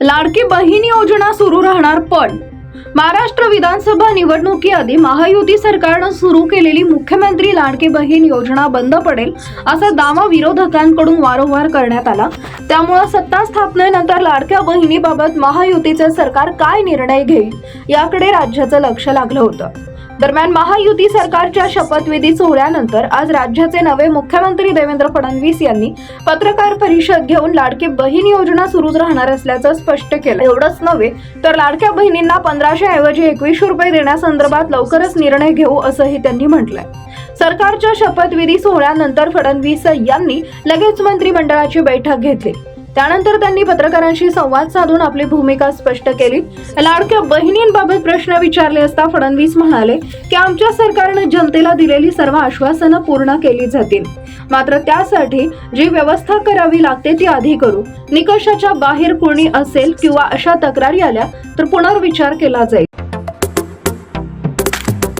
लाडकी बहीण योजना सुरू राहणार पण. महाराष्ट्र विधानसभा निवडणुकीआधी महायुती सरकारनं सुरू केलेली मुख्यमंत्री लाडकी बहीण योजना बंद पडेल असा दावा विरोधकांकडून वारंवार करण्यात आला. त्यामुळे सत्ता स्थापनेनंतर लाडक्या बहिणीबाबत महायुतीचे सरकार काय निर्णय घेईल याकडे राज्याचं लक्ष लागलं होतं. दरम्यान महायुती सरकारच्या शपथविधी सोहळ्यानंतर आज राज्याचे नवे मुख्यमंत्री देवेंद्र फडणवीस यांनी पत्रकार परिषद घेऊन लाडकी बहीण योजना सुरूच राहणार असल्याचं स्पष्ट केलं. एवढंच नव्हे तर लाडक्या बहिणींना पंधराशे ऐवजी एकवीसशे रुपये देण्यासंदर्भात लवकरच निर्णय घेऊ असंही त्यांनी म्हटलंय. सरकारच्या शपथविधी सोहळ्यानंतर फडणवीस यांनी लगेच मंत्रिमंडळाची बैठक घेतली. त्यानंतर त्यांनी पत्रकारांशी संवाद साधून आपली भूमिका स्पष्ट केली. लाडक्या बहिणींबाबत प्रश्न विचारले असता फडणवीस म्हणाले की आमच्या सरकारनं जनतेला दिलेली सर्व आश्वासनं पूर्ण केली जातील. मात्र त्यासाठी जी व्यवस्था करावी लागते ती आधी करू. निकषाच्या बाहेर कोणी असेल किंवा अशा तक्रारी आल्या तर पुनर्विचार केला जाईल.